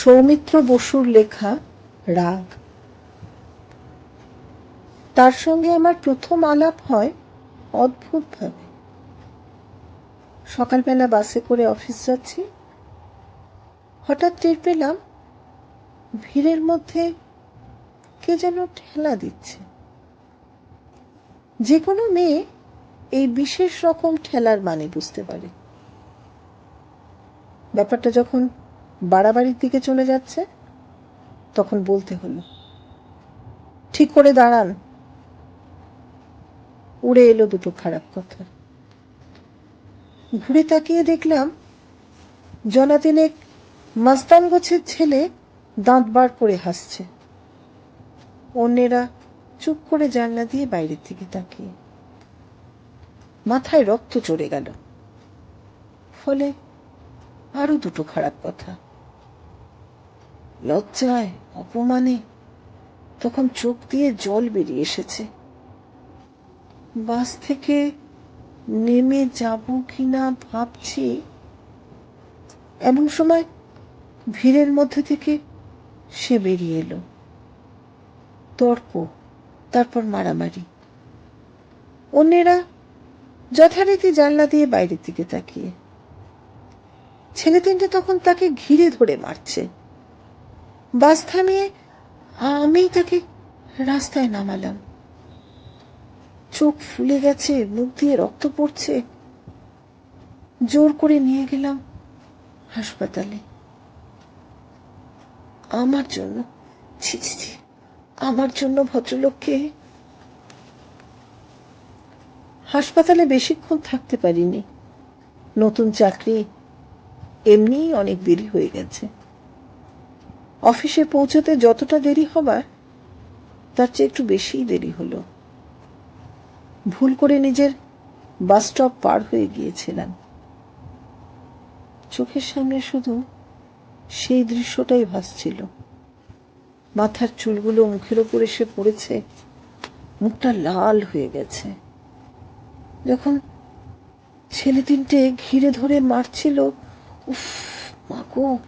সৌমিত্র বসুর লেখা রাগ। তার সঙ্গে আমার প্রথম আলাপ হয় অদ্ভুতভাবে। সকালবেলা বাসে করে অফিস যাচ্ছি। হঠাৎ টের পেলাম ভিড়ের মধ্যে কে যেন ঠেলা দিচ্ছে। যে কোনো মেয়ে এই বিশেষ রকম ঠেলার মানে বুঝতে পারে। ব্যাপারটা যখন বাড়াবাড়ির দিকে চলে যাচ্ছে, তখন বলতে হলো, ঠিক করে দাঁড়ান। উড়ে এলো দুটো খারাপ কথা। ঘুরে তাকিয়ে দেখলাম জনা তিনেক মাস্তান গোছের ছেলে দাঁত বার করে হাসছে। অন্যেরা চুপ করে জানলা দিয়ে বাইরের দিকে তাকিয়ে। মাথায় রক্ত চড়ে গেল। ফলে আরও দুটো খারাপ কথা। লজ্জায়, অপমানে তখন চোখ দিয়ে জল বেরিয়ে এসেছে। বাস থেকে নেমে যাব কিনা ভাবছি, এমন সময় ভিড়ের মধ্যে থেকে সে বেরিয়ে এলো। তর্ক, তারপর মারামারি। অন্যেরা যথারীতি জানলা দিয়ে বাইরের দিকে তাকিয়ে। ছেলে তিনটে তখন তাকে ঘিরে ধরে মারছে। বাস থামিয়ে আমি তাকে রাস্তায় নামালাম। চোখ ফুলে গেছে, মুখ দিয়ে রক্ত পড়ছে। জোর করে নিয়ে গেলাম হাসপাতালে। আমার জন্য আমার জন্য ভদ্রলোককে হাসপাতালে বেশিক্ষণ থাকতে পারিনি। নতুন চাকরি এমনিই অনেক দেরি হয়ে গেছে। অফিসে পৌঁছতে যতটা দেরি হবার, তার চেয়ে একটু বেশিই দেরি হলো। ভুল করে নিজের বাস স্টপ পার হয়ে গিয়েছিলাম চোখের সামনে শুধু সেই দৃশ্যটাই ভাসছিল। মাথার চুলগুলো মুখের ওপর এসে পড়েছে, মুখটা লাল হয়ে গেছে। যখন ছেলে তিনটে ঘিরে ধরে মারছিল, উফ মাগো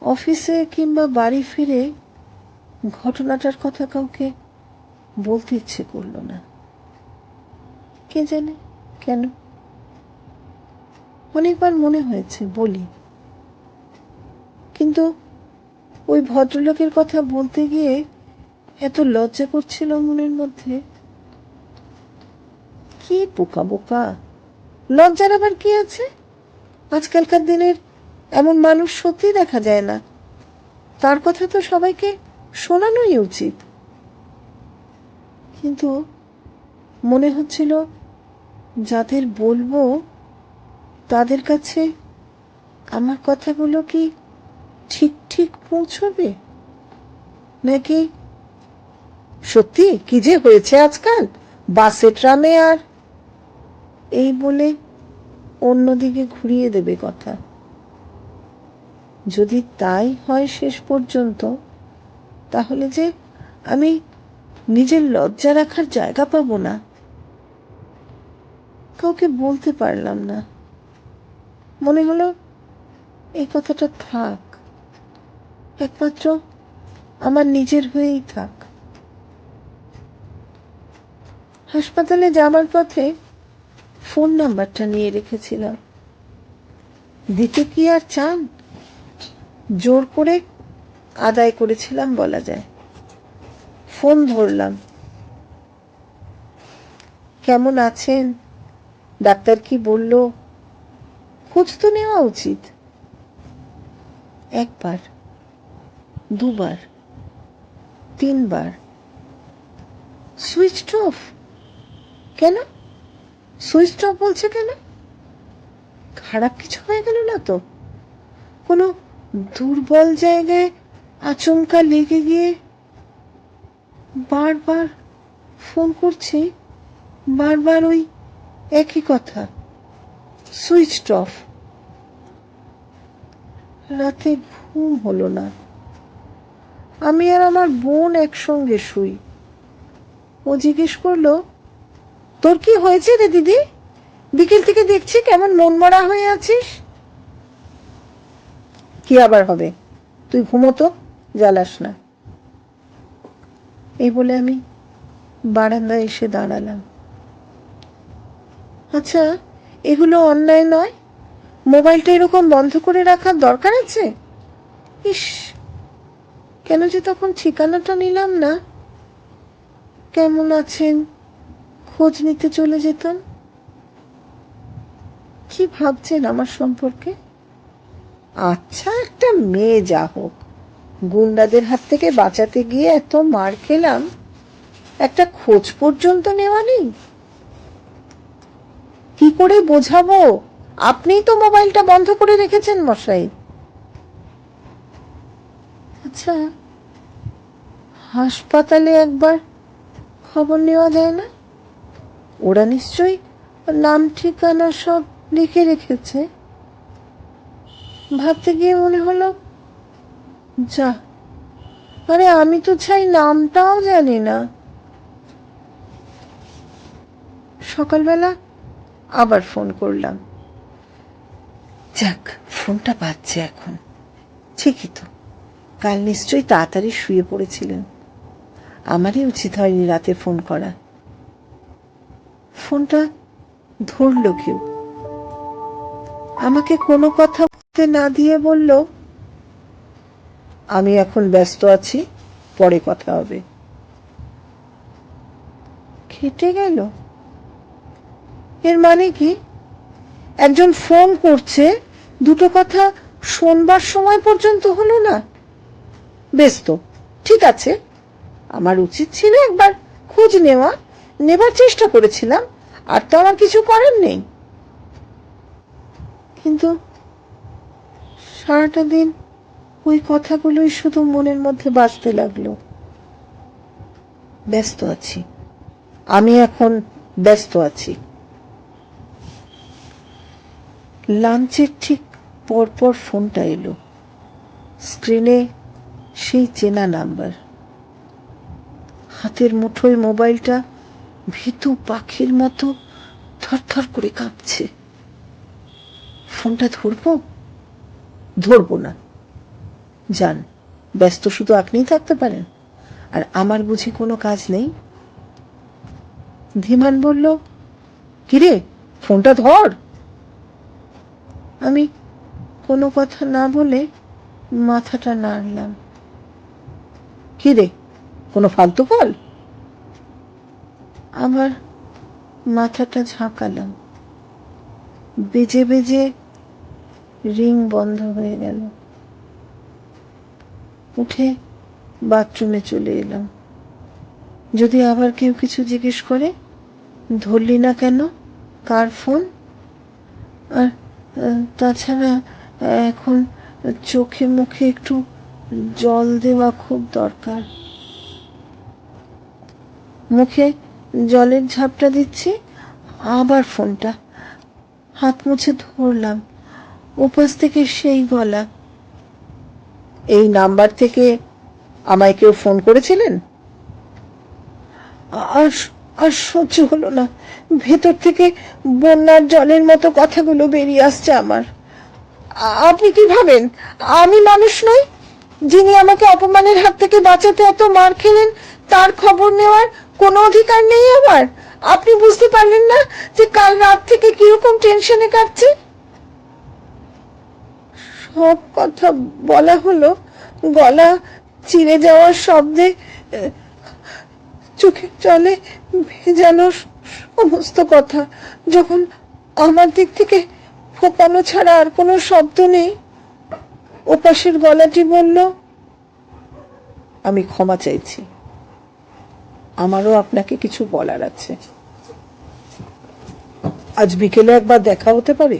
অফিসে কিংবা বাড়ি ফিরে ঘটনাটার কথা কাউকে বলতে ইচ্ছে করল না। কে জানে কেন? অনেকবার মনে হয়েছে, বলি। কিন্তু ওই ভদ্রলোকের কথা বলতে গিয়ে এত লজ্জা করছিল মনের মধ্যে। কি বোকা বোকা। লজ্জার আবার কি আছে? আজকালকার দিনের এমন মানুষ সত্যি দেখা যায় না। তার কথা তো সবাইকে শোনানোই উচিত। কিন্তু মনে হচ্ছিল যাদের বলব তাদের কাছে আমার কথাগুলো কি ঠিক ঠিক পৌঁছবে? নাকি সত্যি কি যে হয়েছে আজকাল? বাসে, ট্রামে আর এই বলে অন্যদিকে ঘুরিয়ে দেবে কথা। যদি তাই হয় শেষ পর্যন্ত, তাহলে যে আমি নিজের লজ্জা রাখার জায়গা পাবো না। কাউকে বলতে পারলাম না। মনে হলো এই কথাটা থাক। একমাত্র আমার নিজের হয়েই থাক। হাসপাতালে যাবার পথে ফোন নাম্বারটা নিয়ে রেখেছিলাম। দিতে কি আর চান? জোর করে আদায় করেছিলাম বলা যায়। ফোন ধরলাম। কেমন আছেন? ডাক্তার কি বলল? খোঁজ তো নেওয়া উচিত। একবার, দুবার, তিনবার। Switch off? কেন? সুইচ অফ বলছে কেন? খারাপ কিছু হয়ে গেল না তো? কোনো দুর্বল জায়গায় আচমকা লেগে গিয়ে বারবার ফোন করছি, বারবার ওই একই কথা সুইচ অফ রাতে ঘুম হলো না। আমি আর আমার বোন একসঙ্গে শুই। ও জিজ্ঞেস করল, তোর কি হয়েছে রে দিদি? বিকেল থেকে দেখছি কেমন মন মরা হয়ে আছিস? কি আবার হবে? তুই ঘুমোতো জ্বালাস না। এই বলে আমি বারান্দায় এসে দাঁড়ালাম। আচ্ছা এগুলো অন্যায় নয়? মোবাইলটা এরকম বন্ধ করে রাখার দরকার আছে? ইস, কেন যে তখন ঠিকানাটা নিলাম না? কেমন আছেন? খোঁজ নিতে চলে যেতাম? কি ভাবছেন আমার সম্পর্কে? আচ্ছা একটা মেয়ে যা হোক। গুন্ডাদের হাত থেকে বাঁচাতে গিয়ে এত মার খেলাম, একটা খোঁজ পর্যন্ত নেওয়া নেই? কি করে বোঝাবো? আপনিই তো মোবাইলটা বন্ধ করে রেখেছেন, মশাই। আচ্ছা হাসপাতালে একবার খবর নেওয়া যায় না? ওরা নিশ্চয়ই নাম ঠিকানা সব লিখে রেখেছে। ভাবতে গিয়ে মনে হলো, যা, আরে আমি তো চাই নামটাও জানি না। সকালবেলা আবার ফোন করলাম। যাক, ফোনটা পাচ্ছে এখন। ঠিকই তো, কাল নিশ্চয়ই তাড়াতাড়ি শুয়ে পড়েছিলেন। আমারই উচিত হয়নি রাতে ফোন করা। ফোনটা ধরল কেউ। আমাকে কোনো কথা বলতে না দিয়ে বলল, আমি এখন ব্যস্ত আছি, পরে কথা হবে। খেটে গেল। এর মানে কি? একজন ফোন করছে, দুটো কথা শোনবার সময় পর্যন্ত হলো না। বেশ তো ঠিক আছে। আমার উচিত ছিল একবার খোঁজ নেওয়া, নেবার চেষ্টা করেছিলাম, আর তো আমার কিছু করার নেই। কিন্তু সারাটা দিন ওই কথাগুলোই শুধু মনের মধ্যে বাঁচতে লাগল। ব্যস্ত আছি। আমি এখন ব্যস্ত আছি। লাঞ্চের ঠিক পরপর ফোনটা এলো। স্ক্রিনে সেই চেনা নাম্বার। হাতের মুঠোয় মোবাইলটা ভীতু পাখির মতো থরথর করে কাঁপছে। ফোনটা ধরবো? ধরবো না। যান, ব্যস্ত শুধু আপনিই থাকতে পারেন। আর আমার বুঝি কোনো কাজ নেই? ধীমান বলল, কিরে, ফোনটা ধর। আমি কোনো কথা না বলে মাথাটা নাড়লাম। কি রে কোনো ফালতু কল আবার মাথাটা ঝাঁকালাম। বেজে বেজে রিং বন্ধ হয়ে গেল। উঠে বাথরুমে চলে এলাম। যদি আবার কেউ কিছু জিজ্ঞেস করে, ধরলি না কেন? কার ফোন? আর তাছাড়া এখন চোখে মুখে একটু জল দেওয়া খুব দরকার। মুখে জলের ঝাপটা দিচ্ছি, আবার ফোনটা। হাত মুছে ধরলাম। উপাস থেকে সেই গলা। এই নাম্বার থেকে আমায় কেউ ফোন করেছিলেন? আর আর সহ্য হলো না। ভেতর থেকে বন্যার জলের মতো কথাগুলো বেরিয়ে আসছে আমার। আপনি কি ভাবেন? আমি মানুষ নই? যিনি আমাকে অপমানের হাত থেকে বাঁচাতে এত মার খেলেন, তার খবর নেওয়ার কোনো অধিকার নেই আমার। আপনি বুঝতে পারলেন না যে কাল রাত থেকে কীরকম টেনশনে কাটছে? সব কথা বলা হলো গলা চিড়ে যাওয়ার শব্দে আহ, চোখে জলে ভেজানো সমস্ত কথা। যখন আমার দিক থেকে ফোপানো ছাড়া আর কোনো শব্দ নেই ওপাশের গলাটি বলল আমি ক্ষমা চাইছি। আমারও আপনাকে কিছু বলার আছে। আজ বিকেলে একবার দেখা হতে পারে?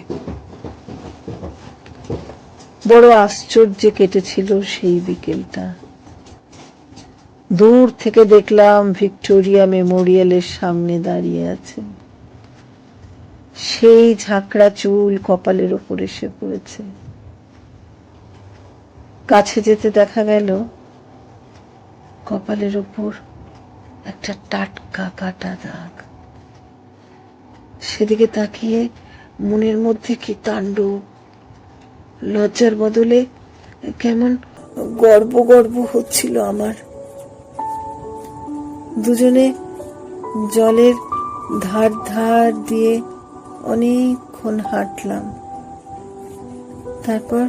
বড় আশ্চর্যে কেটেছিল সেই বিকেলটা। দূর থেকে দেখলাম ভিক্টোরিয়া মেমোরিয়ালের সামনে দাঁড়িয়ে আছে। সেই ঝাঁকড়া চুল কপালের ওপর এসে পড়েছে। কাছে যেতে দেখা গেল, কপালের ওপর একটা টাটকা কাটা দাগ। সেদিকে তাকিয়ে মনের মধ্যে কি তাণ্ডব লজ্জার বদলে কেমন গর্ব গর্ব হচ্ছিল আমার। দুজনে জলের ধার ধার দিয়ে অনেকক্ষণ হাঁটলাম। তারপর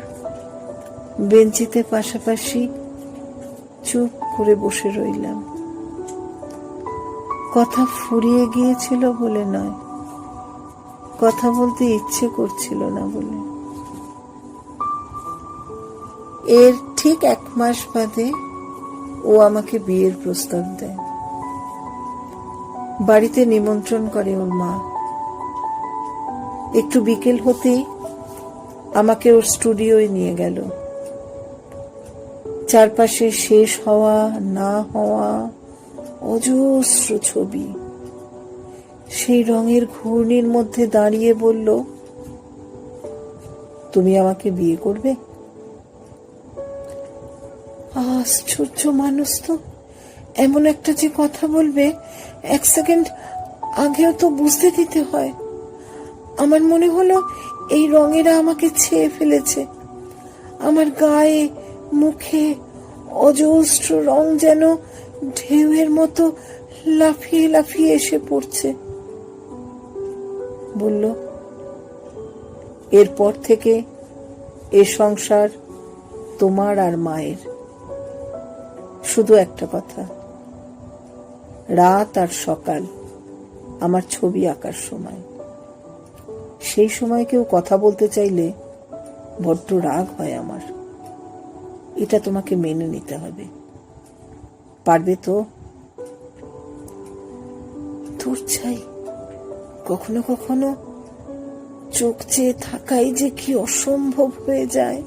বেঞ্চিতে পাশাপাশি চুপ করে বসে রইলাম। কথা ফুরিয়ে গিয়েছিল বলে নয়, কথা বলতে ইচ্ছে করছিল না বলে। এর ঠিক এক মাস বাদে ও আমাকে বিয়ের প্রস্তাব দেয়। বাড়িতে নিমন্ত্রণ করে ওর মা। একটু বিকেল হতেই আমাকে ওর স্টুডিওয় নিয়ে গেল। চারপাশে শেষ হওয়া, না হওয়া, অজস্র ছবি। সেই রঙের ঘূর্ণির মধ্যে দাঁড়িয়ে বলল, তুমি আমাকে বিয়ে করবে? আশ্চর্য মানুষ তো। এমন একটা যে কথা বলবে, এক সেকেন্ড আগেও তো বুঝতে দিতে হয়। আমার মনে হলো এই রঙেরা আমাকে ছেয়ে ফেলেছে। আমার গায়ে, মুখে অজস্র রং যেন ঢেউয়ের মতো লাফিয়ে লাফিয়ে এসে পড়ছে। বলল, এরপর থেকে এ সংসার তোমার আর মায়ের। শুধু একটা কথা। রাত আর সকাল আমার ছবি আঁকার সময়। সেই সময় কেউ কথা বলতে চাইলে বড্ড রাগ হয় আমার। এটা তোমাকে মেনে নিতে হবে। পারবে তো? তোর চাই কখনো কখনো চোখ চেয়ে থাকাই যে কি অসম্ভব হয়ে যায়।